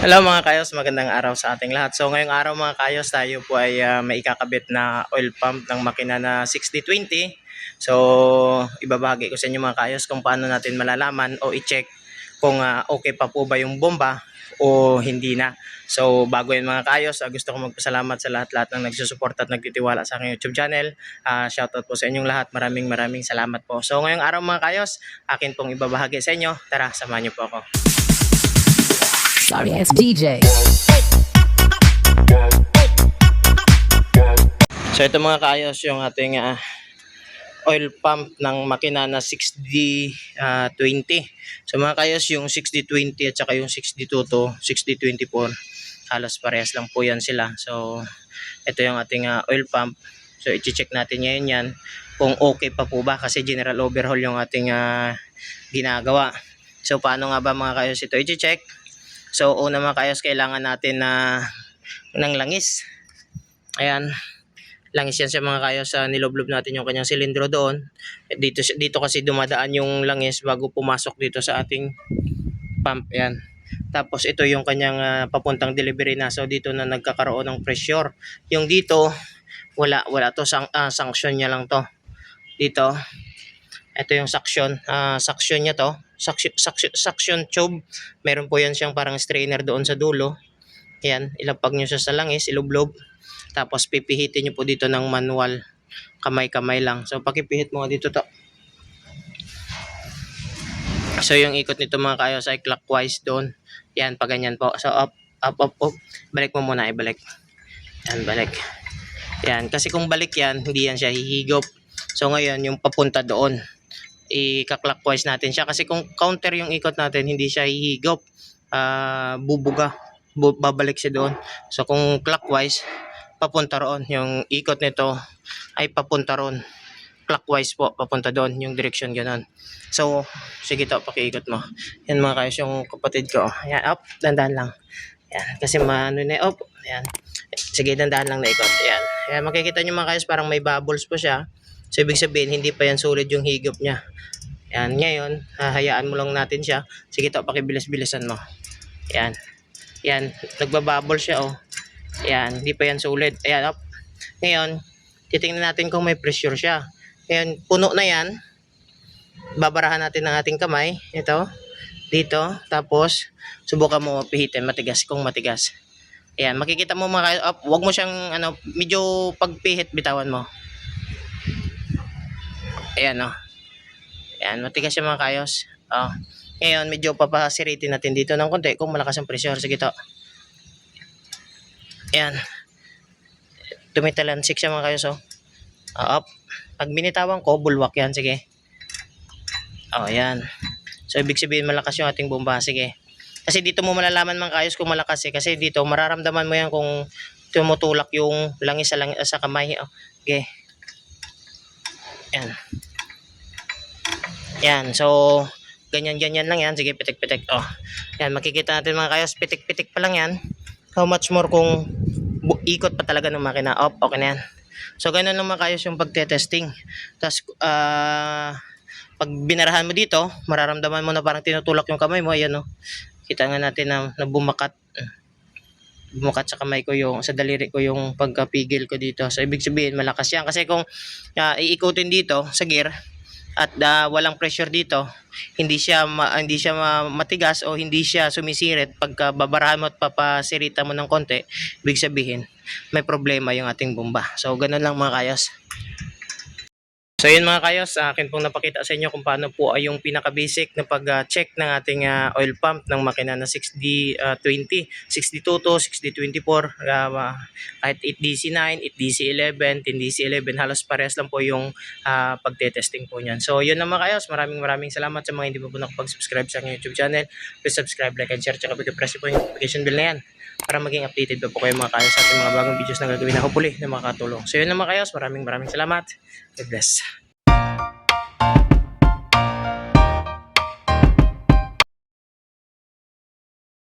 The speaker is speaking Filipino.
Hello mga kayos, magandang araw sa ating lahat. So ngayong araw mga kayos, tayo po ay ah, may ikakabit na oil pump ng makina na 6020. So ibabahagi ko sa inyo mga kayos kung paano natin malalaman o i-check kung ah, okay pa po ba yung bomba o hindi na. So bago yun mga kayos, ah, gusto ko magpasalamat sa lahat-lahat ng nagsusuporta at nagtitiwala sa aking YouTube channel. Ah, shoutout po sa inyong lahat. Maraming maraming salamat po. So ngayong araw mga kayos, akin pong ibabahagi sa inyo. Tara, samahan niyo po ako. Sorry, it's DJ. So ito mga kaayos yung ating ah, oil pump ng makina na 6020. So mga kaayos yung 6020 at saka yung 62 to 6024 halos parehas lang po yan sila. So ito yung ating ah, oil pump. So i-check natin ngayon yan kung okay pa po ba kasi general overhaul yung ating ah, ginagawa. So paano nga ba mga kaayos ito i-check? So una mga kaayos kailangan natin na ng langis. Ayan langis yan sa mga kayo sa niloblob natin yung kanyang silindro doon. Eh, Dito, dito kasi dumadaan yung langis bago pumasok dito sa ating pump. Yan. Tapos ito yung kanyang ah, papuntang delivery na. So dito na nagkakaroon ng pressure. Yung dito, wala, wala to. Sang, ah, sanction niya lang to. Dito, ito yung suction. ah suction niya to. Suction, suction, suction tube. Meron po yan siyang parang strainer doon sa dulo. Yan, ilapag nyo siya sa langis, ilublob. Tapos pipihitin nyo po dito ng manual. Kamay-kamay lang. So pakipihit mo dito to. So yung ikot nito mga kayo ay clockwise doon. Yan, pa ganyan po. So up, up, up, up. Balik mo muna, ibalik. Yan, balik. Yan, kasi kung balik yan, hindi yan siya hihigop. So ngayon, yung papunta doon, i-clockwise natin siya. Kasi kung counter yung ikot natin, hindi siya hihigop. Ah, bubuga. Bu- babalik siya doon. So kung clockwise, papunta roon. Yung ikot nito ay papunta roon. Clockwise po, papunta doon. Yung direction ganun. So, sige to, pakiikot mo. Yan mga kayos yung kapatid ko. Yan, up, dandan lang. Yan, kasi maano na, up. Yan. Sige, dandan lang na ikot. Yan. Yan, makikita nyo mga kayos, parang may bubbles po siya. So, ibig sabihin, hindi pa yan solid yung higop niya. Yan, ngayon, hahayaan mo lang natin siya. Sige to, pakibilis-bilisan mo. Yan. Yan, nagbabubble siya, oh. Yan, hindi pa yan solid. Ayan, up. Ngayon, titingnan natin kung may pressure siya. Ngayon, puno na yan. Babarahan natin ng ating kamay. Ito. Dito. Tapos, subukan mo pihitin. Matigas kung matigas. Ayan, makikita mo mga kayo. Up, wag mo siyang, ano, medyo pagpihit, bitawan mo. Ayan, oh. Ayan, matigas yung mga kayos. Oh. Ngayon, medyo papasiritin natin dito ng konti kung malakas ang pressure. Sige to. Ayan. Tumitalansik siya mga kayos, oh. Ah, up. Pag binitawan ko, bulwak yan. Sige. Oh, ayan. So, ibig sabihin malakas yung ating bomba. Sige. Kasi dito mo malalaman mga kayos kung malakas eh. Kasi dito, mararamdaman mo yan kung tumutulak yung langis sa, lang, sa kamay. Oh. Okay. Yan. Yan. So, ganyan-ganyan lang yan. Sige, pitik-pitik. Oh. Yan, makikita natin mga kayos. Pitik-pitik pa lang yan. How much more kung ikot pa talaga ng makina. Op, okay na yan. So, ganun lang mga kayos yung pagte-testing. Tapos, ah, pag binarahan mo dito, mararamdaman mo na parang tinutulak yung kamay mo. Ayan, oh. Kita nga natin na, na bumakat. Bumakat sa kamay ko yung, sa daliri ko yung pagkapigil ko dito. So, ibig sabihin, malakas yan. Kasi kung ah, iikutin dito sa gear, at ah, walang pressure dito, hindi siya ma- hindi siya ma- matigas o hindi siya sumisirit pagka babarahan mo at papasirita mo ng konti, ibig sabihin may problema yung ating bomba. So ganun lang mga kayos. So yun mga kayos, akin pong napakita sa inyo kung paano po ay yung pinaka-basic na pag-check ng ating ah, oil pump ng makina na 6020, 62 to 6024, uh, kahit 8DC9, 8DC11, 10DC11, halos parehas lang po yung ah, pagte-testing po niyan. So yun na mga kayos, maraming maraming salamat sa mga hindi pa po nakapag-subscribe sa aking YouTube channel. Please subscribe, like, and share, tsaka pag-press po yung notification bell na yan para maging updated pa po kayo mga kayos sa ating mga bagong videos na gagawin na hopefully na makakatulong. So yun na mga kayos, maraming maraming salamat. this.